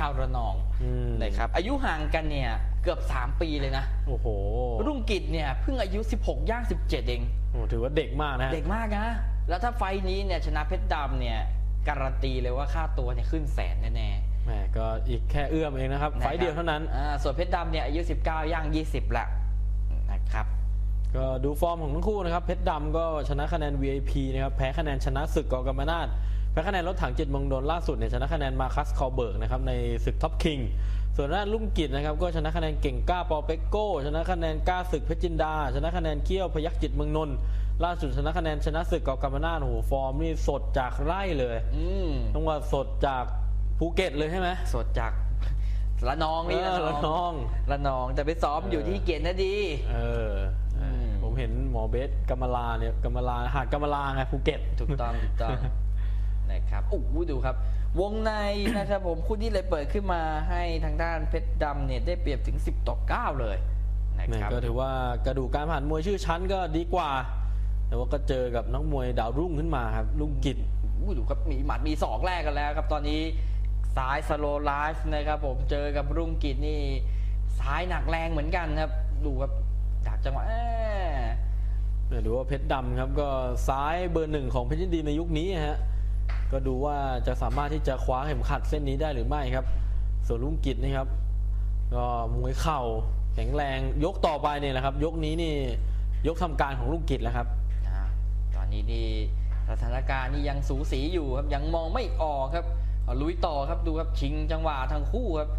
ชาวระนองอืมนะครับอายุห่างกันเนี่ยเกือบ 3 ปีเลยนะ โอ้โหรุ่งกิจเนี่ยเพิ่งอายุ 16 ย่าง 17 เอง โอ้ถือว่าเด็กมากนะฮะเด็กมากนะ แล้วถ้าไฟท์นี้เนี่ยชนะเพชรดำเนี่ยการันตีเลยว่าค่าตัวเนี่ยขึ้นแสนแน่แหมก็อีกแค่เอื้อมเองนะครับๆไฟล์เดียวเท่านั้น อ่าส่วนเพชรดำเนี่ยอายุ 19 ย่าง 20 ละนะครับ ก็ดูฟอร์มของทั้งคู่นะครับ เพชรดำก็ชนะคะแนน VIP นะครับ แพ้คะแนนชนะศึกกอกรรมนาศ แพ้คะแนนรถถังจิตเมองดนล่าสุดเนี่ยชนะคะแนนมาคัสคอเบิร์กนะครับในศึกท็อปคิงส่วนด้านลุ่มกิจนะครับก็ชนะคะแนนเก่งกล้าปอเปกโก้ ชนะคะแนนกล้าศึกเพชรจินดา ชนะคะแนนเกี้ยวพยักจิตเมืองนนท์ล่าสุดชนะคะแนนชนะศึกกอกรรมนาศโอ้โหฟอร์มนี่สดจากไร่เลยอืมต้องว่าสดจากภูเก็ตเลยใช่ไหมสดจากละนองนี่เออระนองละนองแต่ไปซ้อมอยู่ที่เกียรตินาดีเออเออมผมเห็นหมอเบสกำมะลาเนี่ยกำมะลาหาดกำมะลาไงภูเก็ตถูกต้องถูกต้อง นะครับโอ้โหดูครับ วงในนะครับผมคู่ที่เลยเปิดขึ้นมาให้ทางด้านเพชรดำเนี่ยได้เปรียบถึง 10 ต่อ 9 เลยนะแม่ครับก็ถือว่ากระดูกการผ่านมวยชื่อชั้นก็ดีกว่า แต่ว่าก็เจอกับนักมวยดาวรุ่งขึ้นมาครับลุงกิจโอ้โหดูครับมีหมัดมีศอกแรกกันแล้วครับตอนนี้ซ้ายสโลไลฟ์นะครับผมเจอกับรุ่งกิจนี่ซ้ายหนักแรงเหมือนกันครับ ดูครับดักจังหวะเอ้อเนี่ยดูว่าเพชรดำครับก็ซ้ายเบอร์หนึ่งของเพชรยินดีในยุคนี้ฮะ ก็ดูว่าจะสามารถที่จะคว้าเข็มขัดเส้นนี้ได้หรือไม่ครับ ส่วนลุงกิจนี่ครับ ก็มวยเข่าแข็งแรงยกต่อไปเนี่ยแหละครับ ยกนี้นี่ยกทำการของลุงกิจแล้วครับอตอนนี้นี่สถานการณ์นี่ยังสูสีอยู่ครับยังมองไม่ออกครับลุยต่อครับดูครับชิงจังหวะทั้งคู่ครับ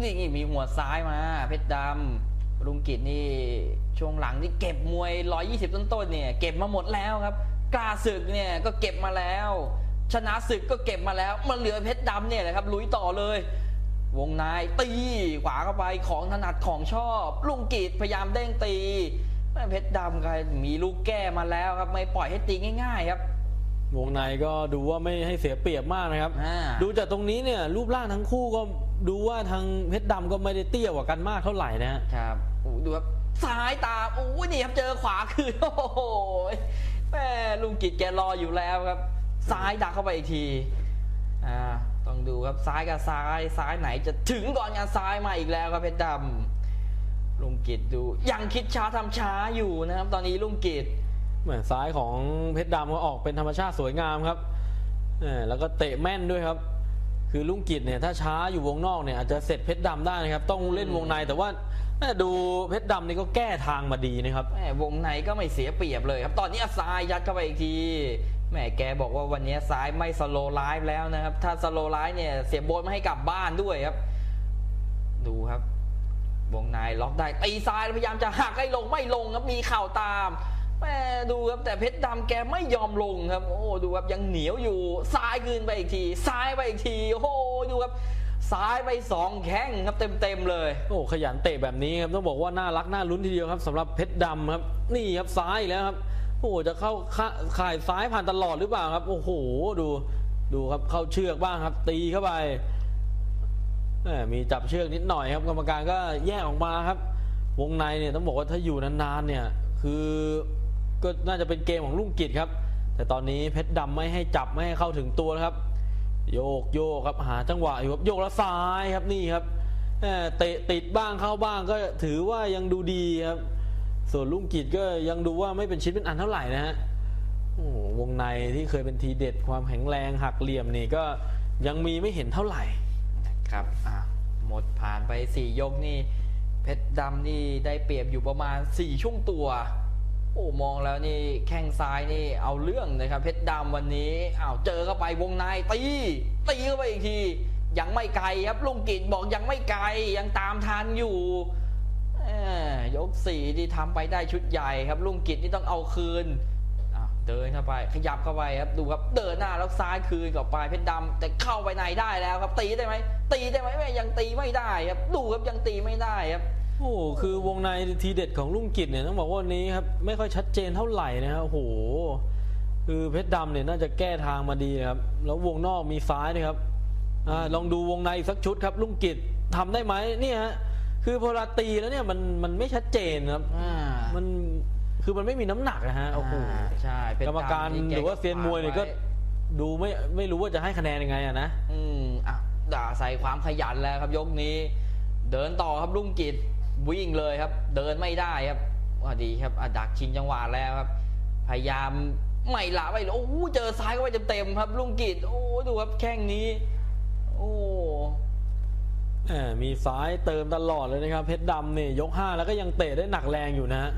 นี่มีหัวซ้ายมา เพชรดำลุงกิจนี่ช่วงหลังนี่เก็บมวย 120 ต้นๆเนี่ยเก็บมาหมดแล้วครับกล้าศึกเนี่ยก็เก็บมาแล้ว ชนะศึกก็เก็บมาแล้ว มันเหลือเพชรดำเนี่ยแหละครับลุยต่อเลย วงในตีขวาเข้าไปของถนัดของชอบ ลุงกิจพยายามเด้งตีแม่เพชรดำก็มีลูกแก้มาแล้วครับ ไม่ปล่อยให้ตีง่าย ๆ ครับ วงในก็ดูว่าไม่ให้เสียเปรียบมากนะครับอ่าดูจากตรงนี้เนี่ยรูปร่างทั้งคู่ก็ดูว่าทางเพชรดำก็ไม่ได้เตี้ยกว่ากันมากเท่าไหร่นะฮะครับโอ้ดูครับซ้ายตามโอ้ยนี่ครับเจอขวาคืนโอ้โหแม่ลุงกิจแกรออยู่แล้วครับ ซ้ายดักเข้าไปอีกทีอ่าต้องดูครับซ้ายกับซ้ายซ้ายไหนจะถึงก่อนงานซ้ายมาอีกแล้วครับเพชรดำลุงกิจดูยังคิดช้าทำช้าอยู่นะครับ ตอนนี้ลุงกิจเหมือนซ้ายของเพชรดำก็ออกเป็นธรรมชาติสวยงามครับแล้วก็เตะแม่นด้วยครับ คือลุงกิจเนี่ยถ้าช้าอยู่วงนอกเนี่ยอาจจะเสร็จเพชรดำได้นะครับ ต้องเล่นวงในแต่ว่าแม่ดูเพชรดำนี่ก็แก้ทางมาดีนะครับ แหมวงในก็ไม่เสียเปรียบเลยครับ ตอนนี้ซ้ายยัดเข้าไปอีกทีแหมแกบอกว่าวันนี้ซ้ายไม่สโลไลฟ์แล้วนะครับ ถ้าสโลไลฟ์เนี่ยเสียโบนไม่ให้กลับบ้านด้วยครับ ดูครับ วงในล็อกได้ตีซ้ายแล้วพยายามจะหักให้ลงไม่ลงครับมีเข่าตาม แหมดูครับแต่เพชรดำแกไม่ยอมลงครับ โอ้ดูครับยังเหนียวอยู่ซ้ายคืนไปอีกทีซ้ายไปอีกทีโอ้โหดูครับซ้ายไปสองแข้งครับเต็มๆเลย โอ้ขยันเตะแบบนี้ครับต้องบอกว่าน่ารักน่าลุ้นทีเดียวครับสำหรับเพชรดำครับนี่ครับซ้ายแล้วครับโอ้จะเข้าข่าข่ายซ้ายผ่านตลอดหรือเปล่าครับ โอ้โหดูดูครับเข้าเชือกบ้างครับ ตีเข้าไปแหมมีจับเชือกนิดหน่อยครับกรรมการก็แยกออกมาครับ วงในเนี่ยต้องบอกว่าถ้าอยู่นานๆเนี่ยคือ ก็น่าจะเป็นเกมของลุงกิจครับ แต่ตอนนี้เพชรดำไม่ให้จับไม่ให้เข้าถึงตัวนะครับ โยกโยกครับหาจังหวะอยู่ครับโยกแล้วซ้ายครับนี่ครับเตะติดบ้างเข้าบ้างก็ถือว่ายังดูดีครับ ส่วนลุงกิจก็ยังดูว่าไม่เป็นชิ้นเป็นอันเท่าไหร่นะฮะวงในที่เคยเป็นทีเด็ดความแข็งแรงหักเหลี่ยมนี่ก็ยังมีไม่เห็นเท่าไหร่นะครับหมดผ่านไป 4 ยกนี่ เพชรดำนี่ได้เปรียบอยู่ประมาณ 4 ช่วงตัว โอ้มองแล้วนี่แข้งซ้ายนี่เอาเรื่องนะครับ เพชรดำวันนี้อ้าวเจอเข้าไปวงในตีตีเข้าไปอีกที ยังไม่ไกลครับลุงกิจบอกยังไม่ไกลยังตามทันอยู่ยกสี่ที่ทำไปได้ชุดใหญ่ครับลุงกิจนี่ต้องเอาคืนเดินเข้าไปขยับเข้าไปครับดูครับเดินหน้าแล้วซ้ายคืนกับปลายเพชรดำแต่เข้าไปในได้แล้วครับตีได้ไหมตีได้ไหมแม่ยังตีไม่ได้ครับดูครับยังตีไม่ได้ครับ โอ้โหคือวงในทีเด็ดของลุงกิจเนี่ยต้องบอกว่าวันนี้ครับไม่ค่อยชัดเจนเท่าไหร่นะครับโอ้โห คือเพชรดำเนี่ยน่าจะแก้ทางมาดีนะครับ แล้ววงนอกมีซ้ายนะครับอ่าลองดูวงในอีกสักชุดครับลุงกิจทำได้ไหมเนี่ยฮะคือพอเราตีแล้วเนี่ยมันมันไม่ชัดเจนครับอ่ามันคือมันไม่มีน้ำหนักนะฮะโอ้โหาใช่เพชกรรมการดำนี่แหรือว่าเซียนมวยเนี่ยก็ฝาไดูไม่ไม่รู้ว่าจะให้คะแนนยังไงอะนะ อืมอะด่าใส่ความขยันแล้วครับยกนี้ เดินต่อครับลุงกิจ วิ่งเลยครับ เดินไม่ได้ครับว่าดีครับอะดักชิงจังหวะแล้วครับ พยายามไม่ละไม่ละโอ้โหเจอซ้ายเข้าไปเต็มๆครับ ลุงกิจโอ้ดูครับแข้งนี้ โอ้แหมมีซ้ายเติมตลอดเลยนะครับเพชรดำนี่ยกห้าแล้วก็ยังเตะได้หนักแรงอยู่นะฮะ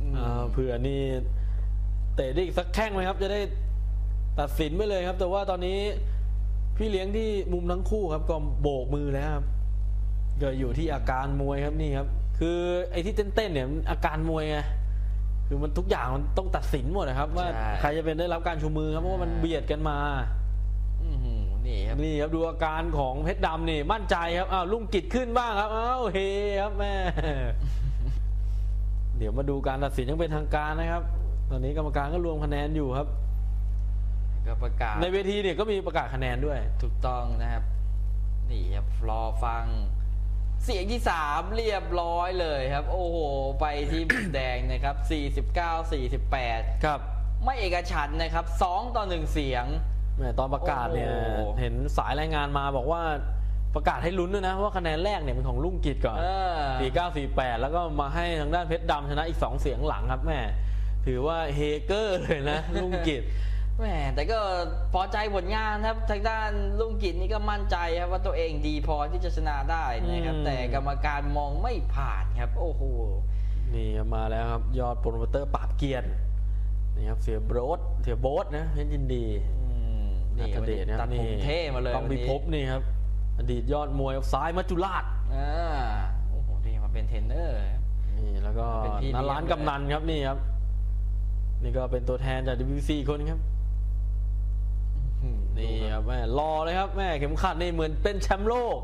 อืมอ่าเผื่อนี่เตะได้อีกสักแข้งไหมครับ จะได้ตัดสินไปเลยครับ แต่ว่าตอนนี้พี่เลี้ยงที่มุมทั้งคู่ครับก็โบกมือแล้วครับ ก็อยู่ที่อาการมวยครับนี่ครับ คือไอ้ที่เต้นๆเนี่ยมันอาการมวยไงคือมันทุกอย่างมันต้องตัดสินหมดนะครับ ว่าใช่ ใครจะเป็นได้รับการชูมือครับเพราะว่ามันเบียดกันมา อื้อหือนี่ครับ นี่ครับดูอาการของเพชรดำนี่มั่นใจครับอ้าวลุงกิจขึ้นบ้างครับอ้าวเฮครับแม่ เดี๋ยวมาดูการตัดสินอยังเป็นทางการนะครับ ตอนนี้กรรมการก็รวมคะแนนอยู่ครับ ก็ประกาศในเวทีเนี่ยก็มีประกาศคะแนนด้วย ถูกต้องนะครับ นี่ครับรอฟัง เสียงที่สามเรียบร้อยเลยครับ โอ้โห ไปที่มุมแดงนะครับ 49 48 ครับ ไม่เอกฉันท์นะครับ 2 ต่อ 1 เสียงแม่ตอนประกาศเนี่ย โอ้โห เห็นสายรายงานมาบอกว่าประกาศให้ลุ้นด้วยนะ ว่าคะแนนแรกเนี่ยเป็นของลุงกิจก่อน เออสี่เก้าสี่แปดแล้วก็มาให้ทางด้านเพชรดำชนะอีกสองเสียงหลังครับแม่ถือว่าเฮเกอร์เลยนะ ลุงกิจ แหมแต่ก็พอใจผลงานครับ ทางด้านลุงกิจนี่ก็มั่นใจครับว่าตัวเองดีพอที่จะชนะได้นะครับ อืม แต่กรรมการมองไม่ผ่านครับ โอ้โห นี่ครับมาแล้วครับ ยอดโปรโมเตอร์ปราบเกียรตินี่ครับเสียโบรสเสียโบ๊ทนะเพชรยินดีอืมนี่อัวันเดนี้ชนะคตัรัดบผมนี่เท่มาเลยต้องวันพินี้ภพนี่ครับ อดีตยอดมวยซ้ายมัจจุราชอ่าโอ้โหนี่มาเป็นเทรนเนอร์ครับนี่แล้วก็เป็นพี่เลี้ยง นาร้านกำนันครับนี่ครับ นี่ก็เป็นตัวแทนจาก WBC คนครับอืม นี่ครับแม่รอเลยครับแม่เข็มขัดนี่เหมือนเป็นแชมป์โลก